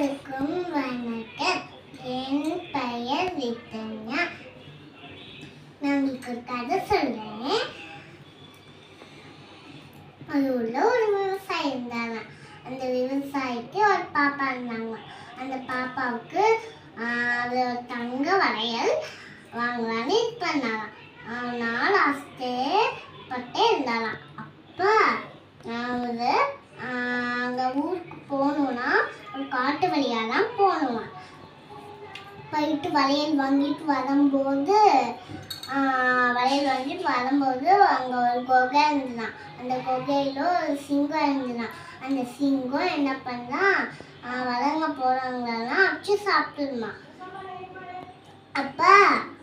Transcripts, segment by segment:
அனைவருக்கும் வணக்கம். என் பெயர் வித்தன்யா நான் உங்களுக்கு ஒரு கதை சொல்றேன். அது உள்ள ஒரு விவசாயி இருந்தாங்க. அந்த விவசாயிக்கு ஒரு பாப்பா இருந்தாங்க. அந்த பாப்பாவுக்கு அது ஒரு தங்க வளையல் வாங்கலான்னு இது பண்ணாங்க. அவனால் ஆசைப்பட்டே இருந்தாலாம். அப்பா அவரு ஒரு அங்க ஊருக்கு போகணும்னா ஒரு காட்டு வழியாக தான் போகணுமா? போயிட்டு வளையல் வாங்கிட்டு வரும்போது வளையல் வாங்கிட்டு வரும்போது அங்கே ஒரு குகை இருந்துதான். அந்த கொகையில் ஒரு சிங்கம் இருந்துதான். அந்த சிங்கம் என்ன பண்ணா வளங்க போகிறவங்களெல்லாம் அடிச்சு சாப்பிட்டுருமா. அப்போ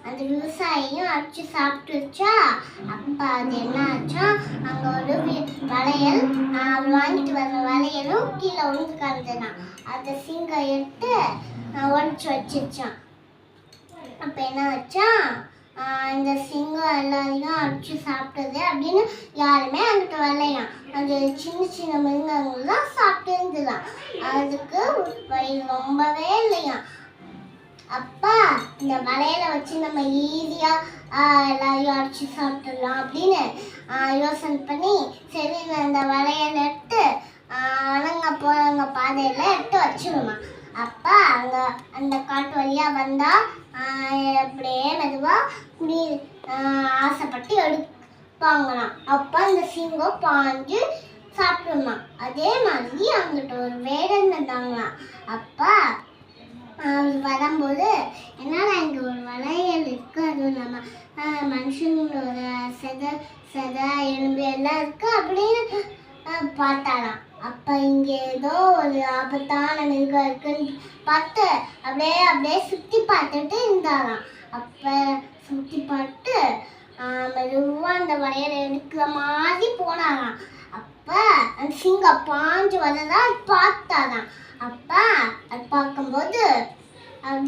அந்த விவசாயியும் அடிச்சு சாப்பிட்டுருச்சா அப்போ அது என்ன ஆச்சா அங்க வளையல். அது வாங்கிட்டு வந்த வளையலும் கீழே விழுந்து கிடந்துதான் அதை சிங்கம் எடுத்து உடச்சி வச்சிருச்சான். அப்போ என்ன வச்சான் இந்த சிங்கம் எல்லாரையும் அடிச்சு சாப்பிட்டது அப்படின்னு யாருமே அங்கிட்ட வரலையாம். அந்த சின்ன சின்ன மிருகங்கள்லாம் சாப்பிட்டு இருந்துதான் அதுக்கு வயிறு ரொம்பவே இல்லையாம். அப்பா இந்த வலையில வச்சு நம்ம ஈஸியா எல்லாரையும் அடிச்சு சாப்பிட்டுடலாம் அப்படின்னு யோசனை பண்ணி சரி இந்த வலையில எடுத்து அணங்க போகிறவங்க போறவங்க பாதையில எடுத்து வச்சிருமா அப்பா அங்க அந்த காட்டு வழியா வந்தா அப்படியே மெதுவா குடி ஆசைப்பட்டு எடுப்பாங்களாம். அப்பா அந்த சிங்கம் பாஞ்சு சாப்பிடுமா. அதே மாதிரி அங்கிட்ட ஒரு வேடன் இருந்தாங்களாம். அப்பா வரும்போது என்னால் இங்கே ஒரு வளையல் இருக்குது அதுவும் நம்ம மனுஷங்களோட செத செத எலும்பு எல்லாம் இருக்குது அப்படின்னு பார்த்தாலாம். அப்போ இங்கே ஏதோ ஒரு ஆபத்தான மிருகம் இருக்குன்னு பார்த்து அப்படியே அப்படியே சுற்றி பார்த்துட்டு இருந்தாலாம் அப்போ சுற்றி பார்த்து மெதுவாக அந்த வளையலை எடுக்கிற மாதிரி போனாலாம் அப்போ அந்த சிங்கம் பாஞ்சு வரதா பார்த்தாராம் அப்பா அது பார்க்கும்போது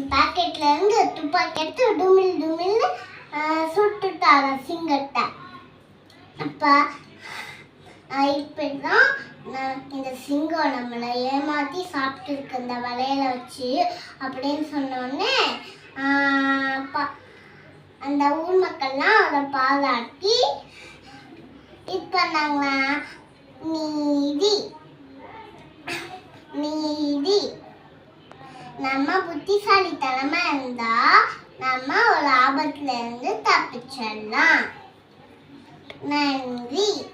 பாக்கெட்ல இருந்து துப்பாக்கி எடுத்து டுமில் டுமில்னு சுட்டுட்டாராம் சிங்கத்தை அப்போ இப்படிதான் நான் இந்த சிங்கம் நம்மளை ஏமாற்றி சாப்பிட்டு இருக்கு இந்த வலையில வச்சு அப்படின்னு சொன்னோடனே அந்த ஊர் மக்கள்லாம் அதை பாராட்டி இது நாங்கள் நீதி நீதி நம்ம புத்திசாலித்தனமா இருந்தா நம்ம ஒரு ஆபத்துல இருந்து தப்பிச்சிடலாம். நன்றி.